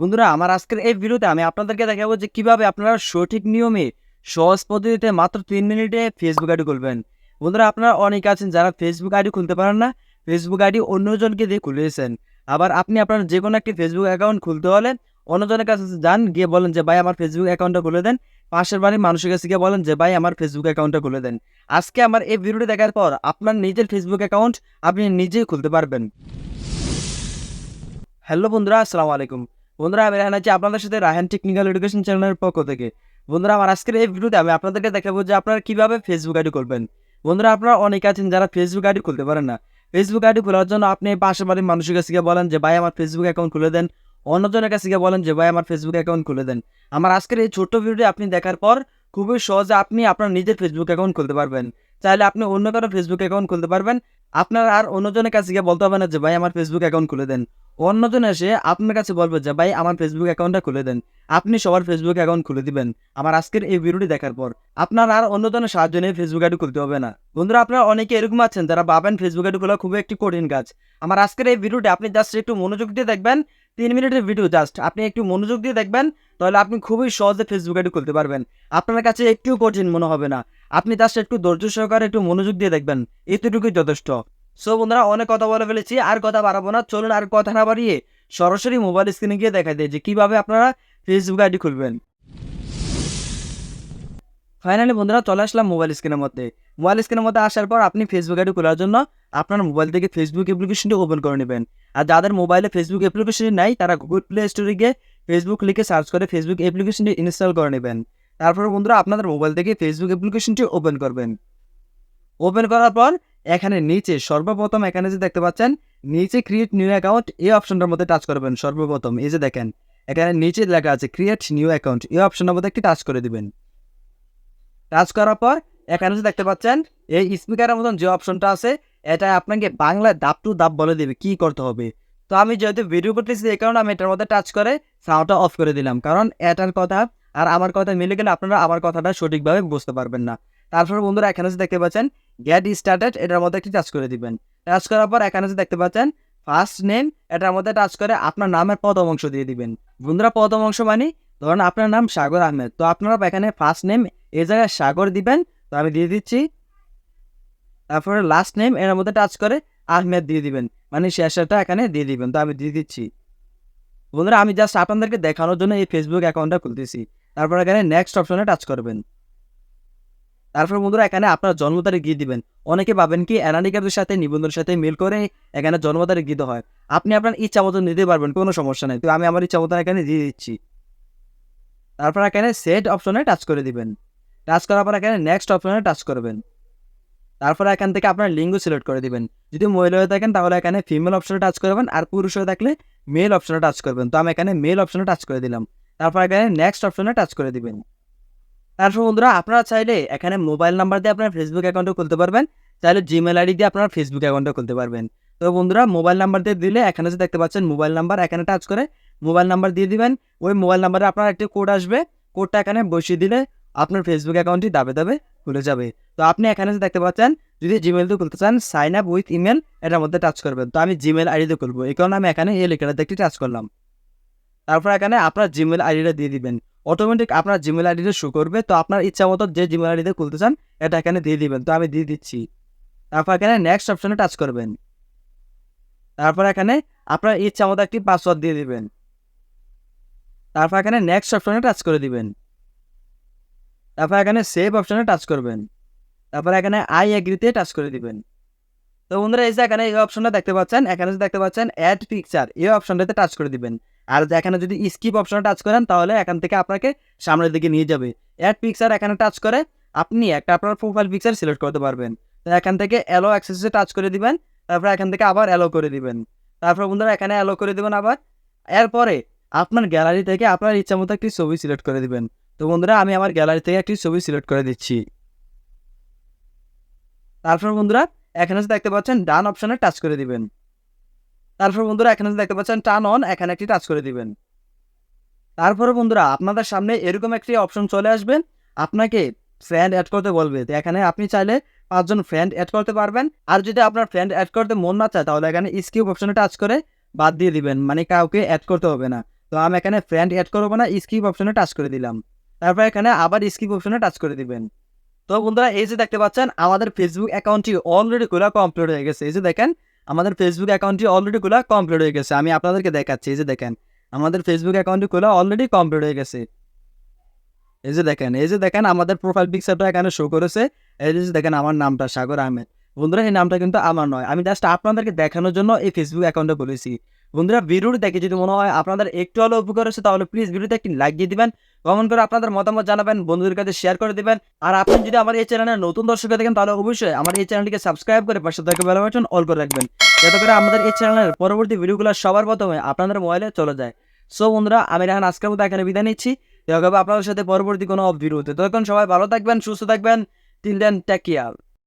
বন্ধুরা, আমার আজকের এই ভিডিওতে আমি আপনাদেরকে দেখাবো যে কীভাবে আপনারা সঠিক নিয়মে, সহজ পদ্ধতিতে মাত্র তিন মিনিটে ফেসবুক আইডি খুলবেন। বন্ধুরা, আপনারা অনেকে আছেন যারা ফেসবুক আইডি খুলতে পারেন না ফেসবুক আইডি অন্যজনকে দিয়ে খুলেছেন আবার আপনি আপনার যে কোনো একটি ফেসবুক অ্যাকাউন্ট খুলতে হলে অন্যজনের কাছে যান, গিয়ে বলেন যে, ভাই, আমার ফেসবুক অ্যাকাউন্টটা খুলে দেন। পাশের বাড়ির মানুষের কাছে গিয়ে বলেন যে, ভাই, আমার ফেসবুক অ্যাকাউন্টটা খুলে দেন। আজকে আমার এই ভিডিওটি দেখার পর আপনার নিজের ফেসবুক অ্যাকাউন্ট আপনি নিজেই খুলতে পারবেন। হ্যালো বন্ধুরা, আসসালামু আলাইকুম। বন্ধুরা, আমি রাহান আছি আপনাদের সাথে রাহান টেকনিক্যাল এডুকেশন চ্যানেলের পক্ষ থেকে। বন্ধুরা, আমার আজকের এই ভিডিওতে আমি আপনাদেরকে দেখাবো যে আপনারা কীভাবে ফেসবুক আইডি করবেন। বন্ধুরা, আপনারা অনেকে আছেন যারা ফেসবুক আইডি খুলতে পারেন না। ফেসবুক আইডি খোলার জন্য আপনি পাশের বাড়ির মানুষের কাছে গিয়ে বলেন যে, ভাই, আমার ফেসবুক অ্যাকাউন্ট খুলে দেন। অন্যজনের কাছে গিয়ে বলেন যে, ভাই, আমার ফেসবুক অ্যাকাউন্ট খুলে দেন। আমার আজকের এই ছোট্ট ভিডিওটি আপনি দেখার পর খুবই সহজে আপনি আপনার নিজের ফেসবুক অ্যাকাউন্ট খুলতে পারবেন। চাইলে আপনি অন্য কারও ফেসবুক অ্যাকাউন্ট খুলতে পারবেন। আপনার আর অন্যজনের কাছে গিয়ে বলতে হবে না যে, ভাই, আমার ফেসবুক অ্যাকাউন্ট খুলে দেন। অন্যজন এসে আপনার কাছে বলবে যে, ভাই, আমার ফেসবুক অ্যাকাউন্টটা খুলে দেন। আপনি সবার ফেসবুক অ্যাকাউন্ট খুলে দিবেন। আমার আজকের এই ভিডিওটি দেখার পর আপনার আর অন্যজনের সাহায্য নিয়ে ফেসবুক আইডি খুলতে হবে না। বন্ধুরা, আপনারা অনেকে এরকম আছেন যারা ভাবেন ফেসবুক আইডি খোলা খুবই একটি কঠিন কাজ। আমার আজকের এই ভিডিওটি আপনি জাস্ট একটু মনোযোগ দিয়ে দেখবেন। তিন মিনিটের ভিডিও জাস্ট আপনি একটু মনোযোগ দিয়ে দেখবেন, তাহলে আপনি খুবই সহজে ফেসবুক আইডি খুলতে পারবেন। আপনার কাছে একটু কঠিন মনে হবে না। আপনি জাস্ট একটু ধৈর্য সহকারে একটু মনোযোগ দিয়ে দেখবেন। এতটুকুই যথেষ্ট। সো বন্ধুরা, অনেক কথা বলে ফেলেছি, আর কথা বাড়াবো না। চলুন আর কথা না বাড়িয়ে সরাসরি মোবাইল স্ক্রিনে গিয়ে দেখা দেয় যে কীভাবে আপনারা ফেসবুক আইডি খুলবেন। ফাইনালি বন্ধুরা, চলে আসলাম মোবাইল স্ক্রিনের মধ্যে। মোবাইল স্ক্রিনের মধ্যে আসার পর আপনি ফেসবুক আইডি খোলার জন্য আপনার মোবাইল থেকে ফেসবুক অ্যাপ্লিকেশনটি ওপেন করে নেবেন। আর যাদের মোবাইলে ফেসবুক অ্যাপ্লিকেশনটি নাই, তারা গুগল প্লে স্টোরে গিয়ে ফেসবুক লিখে সার্চ করে ফেসবুক অ্যাপ্লিকেশনটি ইনস্টল করে নেবেন। তারপর বন্ধুরা আপনাদের মোবাইল থেকে ফেসবুক অ্যাপ্লিকেশনটি ওপেন করবেন। ওপেন করার পর এখানে নিচে সর্বপ্রথম এখানে যে দেখতে পাচ্ছেন, নিচে ক্রিয়েট নিউ অ্যাকাউন্ট এই অপশনটার মধ্যে টাচ করবেন সর্বপ্রথম। এই যে দেখেন, এখানে নিচে লেখা আছে ক্রিয়েট নিউ অ্যাকাউন্ট এই অপশনের মধ্যে একটি টাচ করে দিবেন। টাচ করার পর এখানে যে দেখতে পাচ্ছেন, এই স্পিকারের মতন যে অপশনটা আছে, এটা আপনাকে বাংলায় দাপ টু দাপ বলে দেবে কি করতে হবে। তো আমি যেহেতু ভিডিও করতেছি, এই কারণে আমি এটার মধ্যে টাচ করে সাউন্ডটা অফ করে দিলাম। কারণ এটার কথা আর আমার কথা মিলে গেলে আপনারা আমার কথাটা সঠিকভাবে বুঝতে পারবেন না। তারপর বন্ধুরা, এখানে দেখতে পাচ্ছেন গেট স্টার্টেড এটার মধ্যে একটি টাচ করে দিবেন। টাচ করার পর এখানে দেখতে পাচ্ছেন ফার্স্ট নেম এটার মধ্যে টাচ করে আপনার নামের প্রথম অংশ দিয়ে দিবেন। বন্ধুরা, প্রথম অংশ মানে ধরুন আপনার নাম সাগর আহমেদ। তো আপনারা এখানে ফার্স্ট নেম এই জায়গায় সাগর দিবেন। তো আমি দিয়ে দিচ্ছি। তারপরে লাস্ট নেম এর মধ্যে টাচ করে আহমেদ দিয়ে দিবেন। মানে শেষটা এখানে দিয়ে দিবেন। তো আমি দিয়ে দিচ্ছি। বন্ধুরা, আমি জাস্ট আপনাদেরকে দেখানোর জন্য এই ফেসবুক অ্যাকাউন্টটা খুলতেছি। তারপর এখানে নেক্সট অপশনে টাচ করবেন। তারপর বন্ধুরা, এখানে আপনার জন্ম তারিখ গিয়ে দিবেন। অনেকে ভাবেন কি এনআইডি সাথে, নিবন্ধনের সাথে মিল করে এখানে জন্ম তারিখ দিতে হয়। আপনি আপনার ইচ্ছা মতন দিতে পারবেন, কোনো সমস্যা নেই। তো আমি আমার ইচ্ছা মতন এখানে দিয়ে দিচ্ছি। তারপর এখানে সেট অপশনে টাচ করে দিবেন। টাচ করার পর এখানে নেক্সট অপশনে টাচ করবেন। তারপর এখান থেকে আপনার লিঙ্গ সিলেক্ট করে দিবেন। যদি মহিলা হয়ে থাকেন, তাহলে এখানে ফিমেল অপশনে টাচ করবেন আর পুরুষ হয়ে থাকলে মেল অপশনে টাচ করবেন। তো আমি এখানে মেল অপশনে টাচ করে দিলাম। তারপর এখানে নেক্সট অপশনে টাচ করে দিবেন। তারপর বন্ধুরা, আপনারা চাইলে এখানে মোবাইল নাম্বার দিয়ে আপনার ফেসবুক অ্যাকাউন্টও খুলতে পারবেন। চাইলে জিমেল আইডি দিয়ে আপনার ফেসবুক অ্যাকাউন্টও খুলতে পারবেন। তো বন্ধুরা মোবাইল নাম্বার দিয়ে দিলে এখানে যে দেখতে পাচ্ছেন মোবাইল নাম্বার এখানে টাচ করে মোবাইল নাম্বার দিয়ে দিবেন। ওই মোবাইল নাম্বারে আপনার একটি কোড আসবে। কোডটা এখানে বসিয়ে দিলে আপনার ফেসবুক অ্যাকাউন্টটি দাবে দাবে খুলে যাবে। তো আপনি এখানে যে দেখতে পাচ্ছেন, যদি জিমেল দিয়ে খুলতে চান সাইন আপ উইথ ইমেল এটার মধ্যে টাচ করবেন। তো আমি জিমেল আইডিতে খুলবো। এই কারণে আমি এখানে এই লেখাটাতে একটি টাচ করলাম। তারপর এখানে আপনার জিমেল আইডিটা দিয়ে দিবেন। অটোমেটিক আপনার জিমেল আইডিটা শো করবে। তো আপনার ইচ্ছা মতো যে জিমেল আইডিতে খুলতে চান, এটা এখানে দিয়ে দিবেন। তো আমি দিয়ে দিচ্ছি। তারপর এখানে নেক্সট অপশনে টাচ করবেন। তারপর এখানে আপনার ইচ্ছা মতো একটি পাসওয়ার্ড দিয়ে দিবেন। তারপর এখানে নেক্সট অপশনে টাচ করে দিবেন। তারপর এখানে সেভ অপশনে টাচ করবেন। তারপর এখানে আই এগ্রিতে টাচ করে দিবেন। তো বন্ধুরা, এই যে এখানে এই অপশনটা দেখতে পাচ্ছেন, এখানে দেখতে পাচ্ছেন অ্যাড পিকচার এই অপশনটাতে টাচ করে দিবেন। আর এখানে যদি স্কিপ অপশনে টাচ করেন, তাহলে এখান থেকে আপনাকে সামনের দিকে নিয়ে যাবে। অ্যাড পিকচার এখানে টাচ করে আপনি একটা আপনার প্রোফাইল পিকচার সিলেক্ট করতে পারবেন। এখান থেকে অ্যালো অ্যাক্সেসে টাচ করে দিবেন, তারপর এখান থেকে আবার অ্যালো করে দিবেন। তারপর বন্ধুরা, এখানে অ্যালো করে দিবেন আবার। এরপরে আপনার গ্যালারি থেকে আপনার ইচ্ছা মতো একটি ছবি সিলেক্ট করে দিবেন। তো বন্ধুরা, আমি আমার গ্যালারি থেকে একটি ছবি সিলেক্ট করে দিচ্ছি। তারপর বন্ধুরা, এখানে দেখতে পাচ্ছেন, ডান অপশনে টাচ করে দিবেন। তারপর বন্ধুরা, এখানে দেখতে পাচ্ছেন টার্ন অন এখানে একটি টাচ করে দিবেন। তারপরে বন্ধুরা, আপনাদের সামনে এরকম একটি অপশন চলে আসবেন আপনাকে ফ্রেন্ড অ্যাড করতে বলবে। তো এখানে আপনি চাইলে পাঁচজন ফ্রেন্ড অ্যাড করতে পারবেন। আর যদি আপনার ফ্রেন্ড অ্যাড করতে মন না চায়, তাহলে এখানে স্কিপ অপশনে টাচ করে বাদ দিয়ে দিবেন। মানে কাউকে অ্যাড করতে হবে না। তো আমি এখানে ফ্রেন্ড অ্যাড করব না স্কিপ অপশনে টাচ করে দিলাম। তারপর এখানে আবার স্কিপ অপশনে টাচ করে দিবেন। তো বন্ধুরা, এই যে দেখতে পাচ্ছেন, আমাদের ফেসবুক অ্যাকাউন্টটি অলরেডি খোলা কমপ্লিট হয়ে গেছে। এই যে দেখেন আমাদের ফেসবুক অ্যাকাউন্টটি অলরেডি খোলা কমপ্লিট হয়ে গেছে। আমি আপনাদেরকে দেখাচ্ছি, এই যে দেখেন, আমাদের ফেসবুক অ্যাকাউন্টটি খোলা অলরেডি কমপ্লিট হয়ে গেছে। এই যে দেখেন, এই যে দেখেন, আমাদের প্রোফাইল পিকচারটা এখানে শো করেছে। এই যে দেখেন, আমার নামটা সাগর আহমেদ। বন্ধুরা, এই নামটা কিন্তু আমার নয়। আমি জাস্ট আপনাদেরকে দেখানোর জন্য এই ফেসবুক অ্যাকাউন্টটা বলেছি বন্ধুরা, ভিডিওটি দেখে যদি মনে হয় আপনাদের একটু হলেও উপকার হচ্ছে, তাহলে প্লিজ ভিডিওতে একটি লাইক দিয়ে দিবেন কমেন্ট করে আপনাদের মতামত জানাবেন, বন্ধুদের কাছে শেয়ার করে দিবেন। আর আপনি যদি আমার এই চ্যানেলে নতুন দর্শক দেখেন তাহলে অবশ্যই আমার এই চ্যানেলটিকে সাবস্ক্রাইব করে পাশে থাকা বেল বাটন অল করে রাখবেন, যাতে করে আমাদের এই চ্যানেলের পরবর্তী ভিডিওগুলো সবার প্রথমে আপনাদের মোবাইলে চলে যায়। সো বন্ধুরা, আমি এখন আজকের মতো এখানে বিদায় নিচ্ছি। দেখা হবে আপনাদের সাথে পরবর্তী কোনো ভিডিওতে তখন সবাই ভালো থাকবেন, সুস্থ থাকবেন। Till then take care